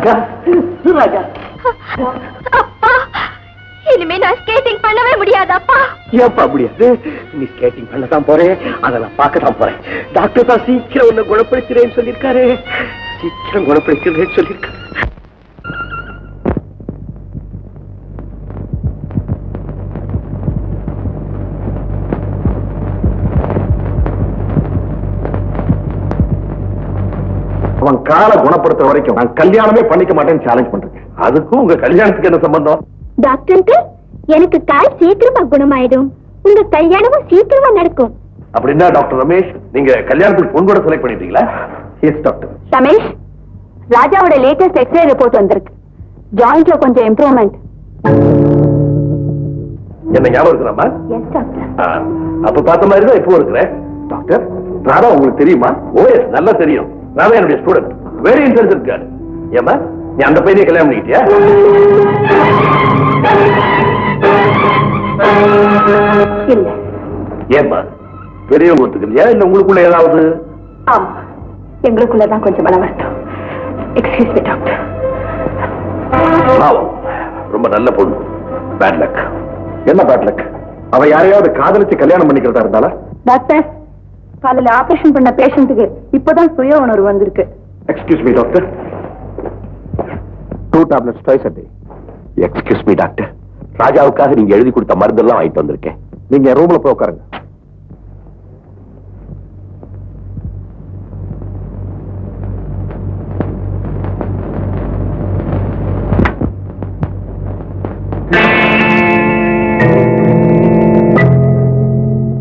ராஜா ராஜா. அப்பா இனிமே நான் ஸ்கேட்டிங் பண்ணவே முடியாது அப்பா ஏப்பா முடியாது? நீ ஸ்கேட்டிங் பண்ண தான் போறேன் அதை நான் பார்க்க தான் போறேன். டாக்டர் தான் சீக்கிரம் உன்னை குணப்படுத்துறேன்னு சொல்லியிருக்காரு. சீக்கிரம் குணப்படுத்துறேன்னு சொல்லியிருக்காரு. காலை குணப்படுத்துற வரைக்கும் நான் கல்யாணமே பண்ணிக்க மாட்டேன்னு சேலஞ்ச் பண்றேன். அதுக்கும் உங்க கல்யாணத்துக்கு என்ன சம்பந்தம்? டாக்டருக்கு எனக்கு கால் சீக்கிரமா குணமாயிடும். உங்க கல்யாணமும் சீக்கிரமா நடக்கும். அப்படின்னா டாக்டர் ரமேஷ் நீங்க கல்யாணத்துக்கு பொன் கூட செலக்ட் பண்ணிட்டீங்களா? எஸ் டாக்டர் ரமேஷ் ராஜாவோட லேட்டஸ்ட் எக்ஸ்ரே ரிப்போர்ட் வந்திருக்கு. ஜாயிண்ட்ல கொஞ்சம் இம்ப்ரூவ்மெண்ட் என்ன ஞாபகம் இருக்கிறாமா எஸ் டாக்டர் அப்ப பார்த்த மாதிரி தான் இப்போ இருக்கிறேன். டாக்டர் ராதா உங்களுக்கு தெரியுமா? ஓ எஸ் நல்லா தெரியும். ராதா என்னுடைய ஸ்டூடெண்ட் வெரி இன்டெலிஜென்ட் கேர்ள் ஏமா நீ அந்த பையனை கல்யாணம் பண்ணிக்கிட்டியா? இல்ல. ஏமா பெரியவங்க ஒத்துக்கலையா? இல்ல உங்களுக்குள்ள ஏதாவது? ஆமா. எங்களுக்குள்ளதான் கொஞ்சம் மன வருத்தம் எக்ஸ்கியூஸ் மீ டாக்டர் பாவம். ரொம்ப நல்ல பொண்ணு. பேட் லக் என்ன பேட் லக் அவ யாரையாவது காதலிச்சு கல்யாணம் பண்ணிக்கிறதா இருந்தாலா டாக்டர் காலையில ஆபரேஷன் பண்ண பேஷண்ட்டுக்கு இப்பதான் சுய உணர்வு வந்திருக்கு. Excuse me doctor two tablets twice a day excuse me doctor ராஜாவுக்காக நீங்க எழுதி கொடுத்த மருந்தெல்லாம் வாங்கிட்டு வந்திருக்கேன். நீங்க ரூம்ல போய் உட்காருங்க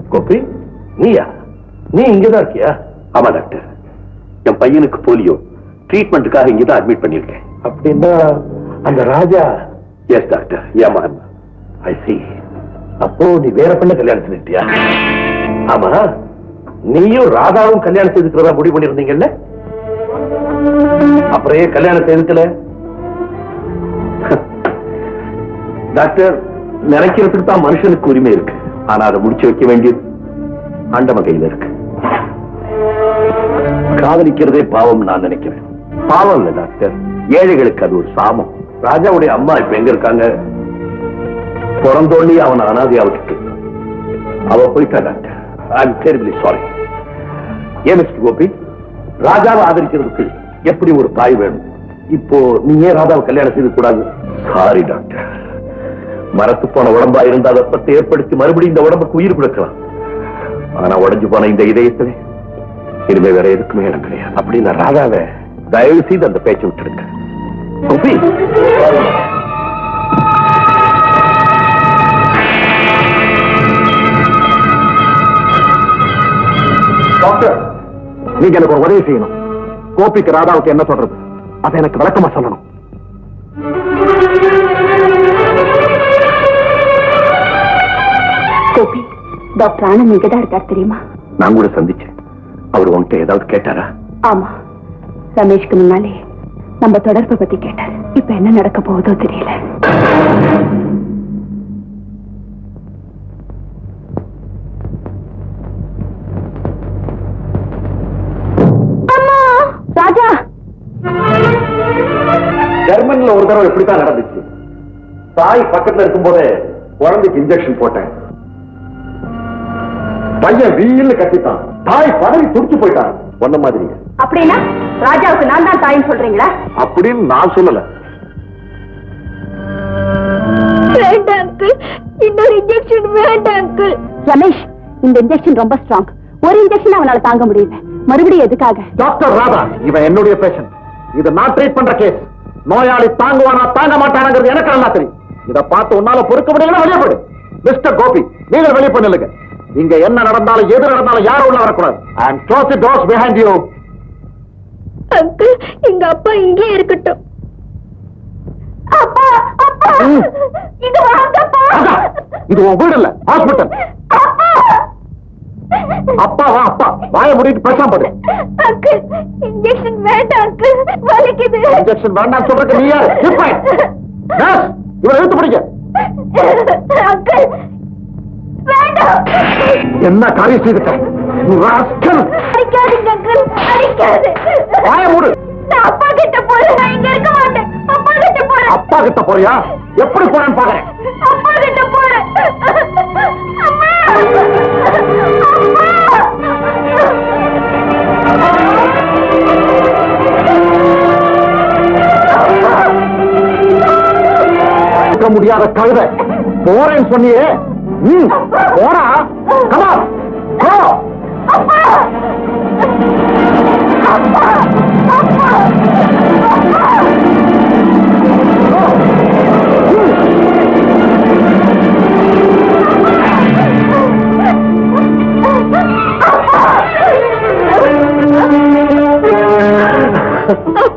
கோபி நீயா? நீ இங்கதான் இருக்கியா? ஆமா டாக்டர். என் பையனுக்கு போலியோ. ட்ரீட்மெண்ட்டுக்காக இங்கதான் அட்மிட் பண்ணிருக்கேன் அப்படின்னா அந்த ராஜா? எஸ் டாக்டர் ஏமா ஐ சி அப்போ நீ வேற பண்ண கல்யாணம் செஞ்சுட்டியா ஆமா. நீயும் ராதாவும் கல்யாணம் செய்துக்கிறதா முடிவு பண்ணிருந்தீங்கல்ல அப்புறம் ஏன் கல்யாணம் செய்துக்கல டாக்டர் நினைக்கிறதுக்கு தான் மனுஷனுக்கு உரிமை இருக்கு. ஆனா அதை முடிச்சு வைக்க வேண்டியது ஆண்டவன் கையில இருக்கு. காதலிக்கிறதே பாவம் நான் நினைக்கிறேன். பாவம் இல்ல டாக்டர். ஏழைகளுக்கு அது ஒரு சாமம் ராஜாவுடைய அம்மா இப்ப எங்க இருக்காங்க? பிறந்தோண்டி அவன் அனாதையா விட்டுட்டு அவ போயிட்டா doctor. I am terribly sorry ah Mister Gopi? ராஜாவை ஆதரிக்கிறதுக்கு எப்படி ஒரு தாய் வேணும்? இப்போ நீ ஏன் ராதாவை கல்யாணம் செய்து கூடாது சாரி டாக்டர். மரத்து போன உடம்பா இருந்தா வெப்பத்தை ஏற்படுத்தி மறுபடியும் இந்த உடம்புக்கு உயிர் கொடுக்கலாம். ஆனா உடைஞ்சு போன இந்த இதயத்திலே இனிமே வேற எதுக்குமே இடம் கிடையாது. அப்படின்னு ராதாவை தயவு செய்து அந்த பேச்சை விட்டுடுங்க. கோபி! டாக்டர்! நீங்க எனக்கு ஒரு உதவி செய்யணும். கோபிக்கு ராதாவுக்கு என்ன சொல்றது? அதை எனக்கு விளக்கமா சொல்லணும். கோபி டாக்டர் ஆனந்த் இங்கதான் இருக்கார் தெரியுமா? நான் கூட சந்திச்சேன். அவர் உன்கிட்ட ஏதாவது கேட்டாரா? ஆமா. ரமேஷ்க்கு முன்னாலே நம்ம தொடர்பை பத்தி கேட்டார். இப்ப என்ன நடக்க போகுதோ தெரியல. ராஜா! ஜெர்மன்ல ஒரு தடவை இப்படித்தான் நடந்துச்சு. தாய் பக்கத்துல இருக்கும்போதே குழந்தைக்கு இன்ஜெக்ஷன் போட்டேன். பையன் வீல்ல கத்திட்டான் தாய் பதவி துடிச்சு போயிட்டான். சொன்ன மாதிரி. அப்படின்னா ராஜாவுக்கு நான் தான் தாயின்னு சொல்றீங்களா? அப்படின்னு நான் சொல்லல. வேண்டாம் அங்கிள் இன்னொரு இன்ஜெக்ஷன் வேண்டாம் அங்கிள் ரமேஷ் இந்த இன்ஜெக்ஷன் ரொம்ப ஸ்ட்ராங் ஒரு இன்ஜெக்ஷன் அவனால தாங்க முடியல. மறுபடியும் எதுக்காக? டாக்டர் ராதா இவன் என்னுடைய பேஷண்ட் இத நான் ட்ரீட் பண்ற கேஸ் நோயாளி தாங்குவானா தாங்க மாட்டானாங்கிறது எனக்கு நல்லா தெரியும். இத பார்த்து உன்னால பொறுக்க முடியல வெளியே போடு மிஸ்டர் கோபி நீங்கள் வெளியே பண்ணுங்க இங்க என்ன நடந்தாலும் எது நடந்தாலும் யாரும் உள்ள வரக்கூடாது. அம் close the doors behind you uncle எங்க அப்பா இங்கே இருக்கட்டும். அப்பா அப்பா! ம். இது வாங்கப்பா! இது உன் வீடு இல்ல ஹாஸ்பிட்டல் அப்பா வா அப்பா. வாய முடிட்டு பேசாம படு. அங்கிள் இன்ஜெக்ஷன் வேண்டாம் அங்கிள். வலிக்குது. இன்ஜெக்ஷன் வேண்டாம் சொல்றதுக்கு நீ யாரு? என்ன காரியம் செய்துட்ட? You rascal. அடிக்காதீங்க அங்கிள். அடிக்காது வாய மூடு. நான் அப்பா கிட்ட போறேன். நான் இங்க இருக்க மாட்டேன். அப்பா கிட்ட போறேன். அப்பா கிட்ட போறியா? எப்படி போறேன்னு பாக்குறேன். அப்பா கிட்ட போறேன். அம்மா முடியாத கழுதை. போறேன்னு சொன்னியே. ம் போடா கமா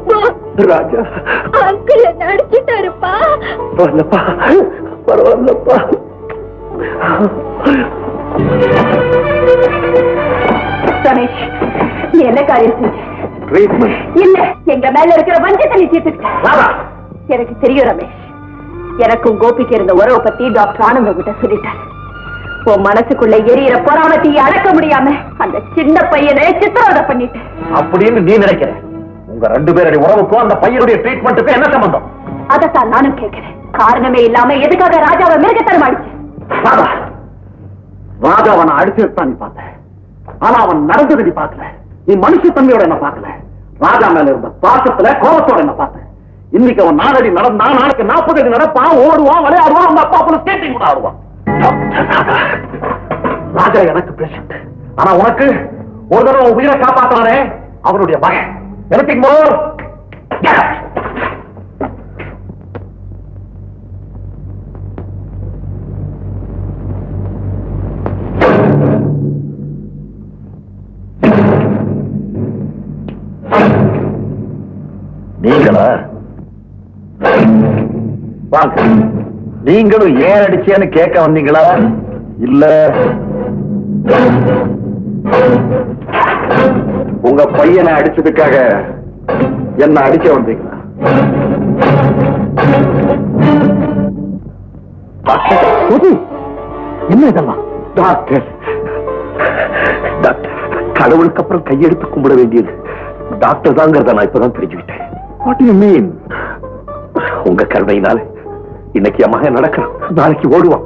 போ ராஜா. அங்கிள் என்ன அடிச்சுட்டாருப்பா? பரவாயில்லப்பா பரவாயில்லப்பா என்ன காரியம்? ட்ரீட்மெண்ட் இல்ல எங்க மேல இருக்கிற வஞ்சத்தை நீ தீர்த்துக்கிட்ட. ராதா எனக்கு தெரியும் ரமேஷ். எனக்கும் கோபிக்கு இருந்த உறவை பத்தி டாக்டர் ஆனந்த கிட்ட சொல்லிட்டார். உன் மனசுக்குள்ள எரியற பொறாமத்தையை அடக்க முடியாம அந்த சின்ன பையனை சித்திரவதை பண்ணிட்டேன் அப்படின்னு நீ நினைக்கிற. உங்க ரெண்டு பேருடைய உறவுக்கும் அந்த பையனுடைய ட்ரீட்மெண்ட்டுக்கும் என்ன சம்பந்தம்? அதைத்தான் நானும் கேட்கிறேன். காரணமே இல்லாம எதுக்காக ராஜாவை மிருகத்தனம் அடிச்சு? ராஜா அவனை அடிச்சிருத்தான் நீ பார்த்த. ஆனா அவன் நடந்தது நீ பார்க்கல. நீ மனுஷத்தன்மையோட என்ன பார்க்கல. ராஜா மேல இருந்த பாசத்துல கோபத்தோட என்ன பார்த்த இன்னைக்கு அவன் நாலடி நடந்தா நாளைக்கு நாற்பது அடி நடப்பான் ஓடுவான் விளையாடுவான் அந்த அப்பா அப்பல ஸ்கேட்டிங் கூட ஆடுவான். ராஜா எனக்கு பேஷண்ட் ஆனா உனக்கு ஒரு தடவை உயிரை காப்பாத்தானே அவனுடைய மகன். எனக்கு மோர்? வாங்க நீங்களும் ஏன் அடிச்சேன்னு கேட்க வந்தீங்களா? இல்ல. உங்க பையனை அடிச்சதுக்காக என்ன அடிக்க வந்தீங்களா? என்ன இதெல்லாம்? டாக்டர். டாக்டர் கடவுளுக்கு அப்புறம் கையெடுத்து கும்பிட வேண்டியது. டாக்டர் தாங்கிறத நான் இப்பதான் தெரிஞ்சுக்கிட்டேன். வாட் யூ மீன் உங்க கருணையினால இன்னைக்கு என் மகன் நடக்கிறான். நாளைக்கு ஓடுவான்.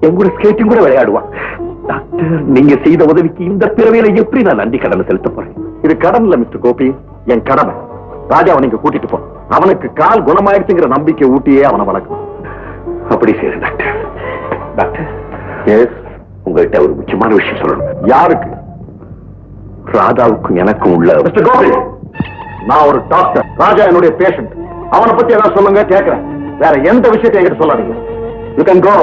என் கூட ஸ்கேட்டிங் கூட விளையாடுவான். டாக்டர் நீங்க செய்த உதவிக்கு இந்த பிறவியில எப்படி நான் நன்றி கடனை செலுத்த போறேன்? இது கடன் இல்ல மிஸ்டர் கோபி. என் கடமை. ராஜாவை நீங்க கூட்டிட்டு போ. அவனுக்கு கால் குணமாயிடுச்சுங்கிற நம்பிக்கை ஊட்டியே அவனை வளர்க்கணும். அப்படி செய்யுங்க டாக்டர் டாக்டர் எஸ் உங்கள்கிட்ட ஒரு முக்கியமான விஷயம் சொல்லணும். யாருக்கு? ராதாவுக்கும் எனக்கும் உள்ள நான் ஒரு டாக்டர் ராஜா என்னுடைய பேஷண்ட் அவனை பத்தி ஏதாவது சொல்லுங்க கேட்கிறேன் வேற எந்த விஷயத்தையும் என்கிட்ட சொல்லாதீங்க. You can go